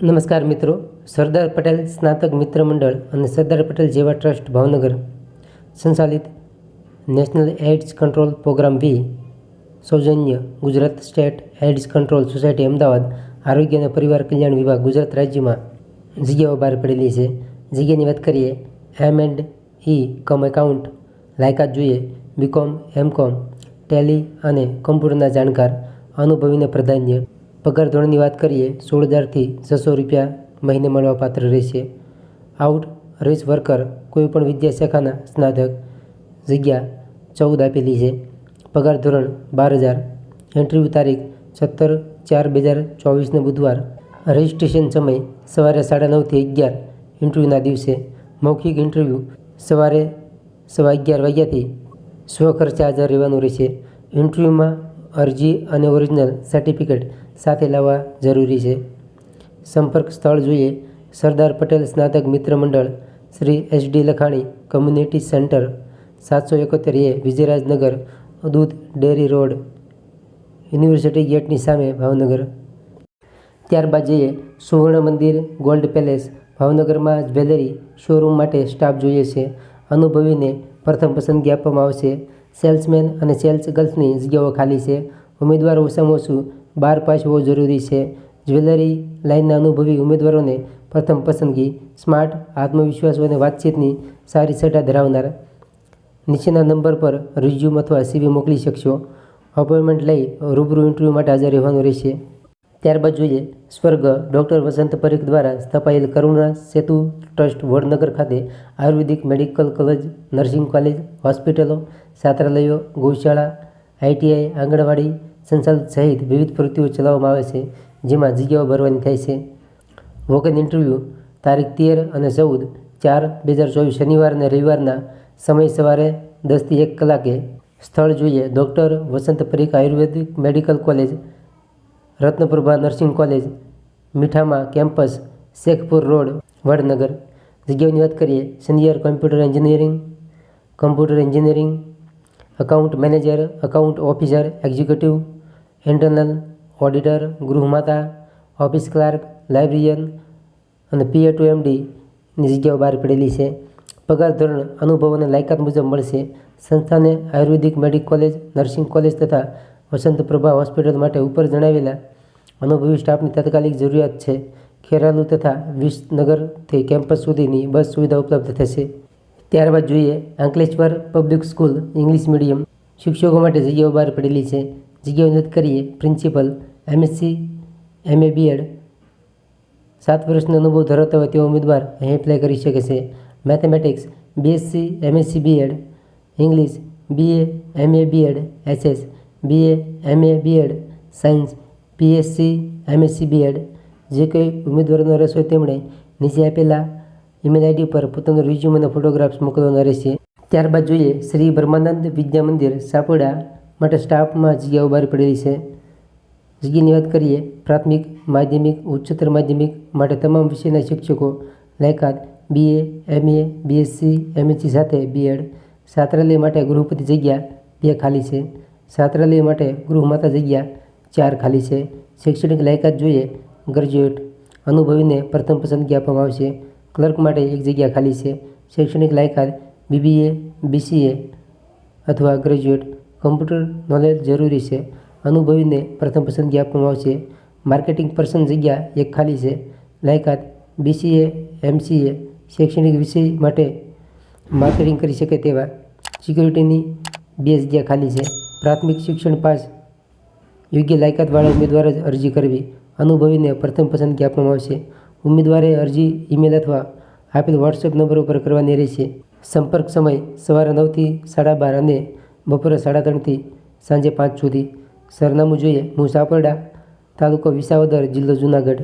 નમસ્કાર મિત્રો. સરદાર પટેલ સ્નાતક મિત્ર મંડળ અને સરદાર પટેલ જેવા ટ્રસ્ટ ભાવનગર સંચાલિત નેશનલ એઇડ્સ કંટ્રોલ પ્રોગ્રામ વી સૌજન્ય Gujarat state AIDS control society Ahmedabad આરોગ્ય અને પરિવાર કલ્યાણ વિભાગ ગુજરાત રાજ્યમાં જગ્યાઓ બહાર પડેલી છે. જગ્યાની વાત કરીએ, એમ એન્ડ ઈ કમ એકાઉન્ટ લાયકાત જોઈએ, બીકોમ, એમકોમ, ટેલી અને કમ્પ્યુટરના જાણકાર, અનુભવીને પ્રાધાન્ય પગાર ધોરણની વાત કરીએ સોળ હજારથી છસો રૂપિયા મહિને મળવાપાત્ર રહેશે. આઉટ રેસ વર્કર કોઈપણ વિદ્યાશાખાના સ્નાતક જગ્યા ચૌદ આપેલી છે. પગાર ધોરણ બાર હજાર. ઇન્ટરવ્યૂ તારીખ સત્તર ચાર બે હજાર ચોવીસને બુધવાર. રજિસ્ટ્રેશન સમય સવારે સાડા નવથી અગિયાર. ઇન્ટરવ્યૂના દિવસે મૌખિક ઇન્ટરવ્યૂ સવારે સવા અગિયાર વાગ્યાથી સ્વખર્ચે હાજર રહેવાનું રહેશે. ઇન્ટરવ્યૂમાં અરજી અને ઓરિજિનલ સર્ટિફિકેટ સાથે લાવવા જરૂરી છે. સંપર્ક સ્થળ જોઈએ. સરદાર પટેલ સ્નાતક મિત્ર મંડળ, Shri H D Lakhani community centre, સાતસો એકોતેર એ વિજયરાજનગર દૂધ ડેરી રોડ, યુનિવર્સિટી ગેટની સામે ભાવનગર. ત્યારબાદ જઈએ. સુવર્ણ મંદિર, ગોલ્ડ પેલેસ, ભાવનગરમાં જ્વેલરી શોરૂમ માટે સ્ટાફ જોઈએ છે. અનુભવીને પ્રથમ પસંદગી આપવામાં આવશે. સેલ્સમેન અને સેલ્સ ગર્લ્સની જગ્યાઓ ખાલી છે. ઉમેદવાર ઓછામાં ઓછું બાર પાસ હોવો જરૂરી છે. જ્વેલરી લાઇનના અનુભવી ઉમેદવારોને પ્રથમ પસંદગી, સ્માર્ટ, આત્મવિશ્વાસ અને વાતચીતની સારી સટ્ટા ધરાવનાર. નીચેના નંબર પર રિઝ્યુમ અથવા સીવી મોકલી શકશો. અપોઇન્ટમેન્ટ લઈ રૂબરૂ ઇન્ટરવ્યૂ માટે હાજર રહેવાનું રહેશે. ત્યારબાદ જોઈએ સ્વર્ગ, ડૉક્ટર વસંત પરીખ દ્વારા સ્થપાયેલ કરુણા સેતુ ટ્રસ્ટ વડનગર ખાતે ayurvedic medical college, nursing college, હોસ્પિટલો, છાત્રાલયો, ગૌશાળા, આઈટીઆઈ, આંગણવાડી સંચાલિત સહિત વિવિધ પ્રવૃત્તિઓ ચલાવવામાં આવે છે, જેમાં જગ્યાઓ ભરવાની થાય છે. વોકન ઇન્ટરવ્યૂ તારીખ તેર અને ચૌદ ચાર બે હજાર ચોવીસ શનિવાર અને રવિવારના સમય સવારે દસથી એક કલાકે સ્થળ જોઈએ. Doctor Vasant Parikh ayurvedic medical college, Ratnaprabha nursing college, મીઠામાં campus, Shekhpur road, Vadnagar. જગ્યાઓની વાત કરીએ senior computer engineering computer engineering account manager account officer, executive internal auditor ગૃહમાતા office clerk librarian અને પીએ ટુ એમડીની જગ્યાઓ બહાર પડેલી છે. પગાર ધોરણ અનુભવ અને લાયકાત મુજબ મળશે. સંસ્થાને ayurvedic medical college nursing college તથા વસંત પ્રભા હોસ્પિટલ માટે ઉપર જણાવેલા અનુભવી સ્ટાફની તાત્કાલિક જરૂરિયાત છે. ખેરાલુ તથા વિસનગરથી કેમ્પસ સુધીની બસ સુવિધા ઉપલબ્ધ થશે. ત્યારબાદ જોઈએ Ankleshwar public school English medium શિક્ષકો માટે જગ્યાઓ બહાર પડેલી છે. જગ્યાઓ વાત કરીએ પ્રિન્સિપલ એમએસસી, એમએ બીએડ. સાત વર્ષનો અનુભવ ધરાવતા હોય તેવા ઉમેદવાર અહીં એપ્લાય કરી શકે છે. Mathematics BSc MSc BEd English BA MA BEd SS BA MA BEd science BSc MSc BEd જે કોઈ ઉમેદવારોનો રસ હોય તેમણે નીચે આપેલા ઈમેલ આઈડી પર પોતાનો રિઝ્યુમ અને ફોટોગ્રાફ્સ મોકલવાના રહેશે. ત્યારબાદ જોઈએ શ્રી બ્રહ્માનંદ વિદ્યા મંદિર, સાપોડા. માટે સ્ટાફમાં જગ્યાઓ બહાર પડેલી છે. જગ્યાની વાત કરીએ, પ્રાથમિક, માધ્યમિક, ઉચ્ચતર માધ્યમિક માટે તમામ વિષયના શિક્ષકો, લાયકાત બીએ એમએ બીએસસી એમએસસી સાથે બીએડ છાત્રાલય માટે ગૃહપતિ જગ્યા બે ખાલી છે. છાત્રાલય માટે ગૃહમાતા જગ્યા ચાર ખાલી છે. શૈક્ષણિક લાયકાત જોઈએ ગ્રેજ્યુએટ અનુભવીને પ્રથમ પસંદગી આપવામાં આવશે. ક્લર્ક માટે એક જગ્યા ખાલી છે. શૈક્ષણિક લાયકાત બીબીએ બીસીએ અથવા ગ્રેજ્યુએટ કમ્પ્યુટર નોલેજ જરૂરી છે. અનુભવીને પ્રથમ પસંદગી આપવામાં આવશે. માર્કેટિંગ પર્સન જગ્યા એક ખાલી છે. લાયકાત બીસીએ એમસીએ શૈક્ષણિક વિષય માટે માર્કેટિંગ કરી શકે તેવા સિક્યુરિટીની બે જગ્યા ખાલી છે. પ્રાથમિક શિક્ષણ પાસ, યોગ્ય લાયકાતવાળા ઉમેદવારે જ અરજી કરવી. અનુભવીને પ્રથમ પસંદગી આપવામાં આવશે. ઉમેદવારે અરજી ઈમેલ અથવા આપેલ વોટ્સએપ નંબર ઉપર કરવાની રહેશે. સંપર્ક સમય સવારે નવથી સાડા બાર અને બપોરે સાડા ત્રણથી સાંજે પાંચ સુધી. સરનામું જોઈએ મુસાફરડા તાલુકો વિસાવદર જિલ્લો જુનાગઢ.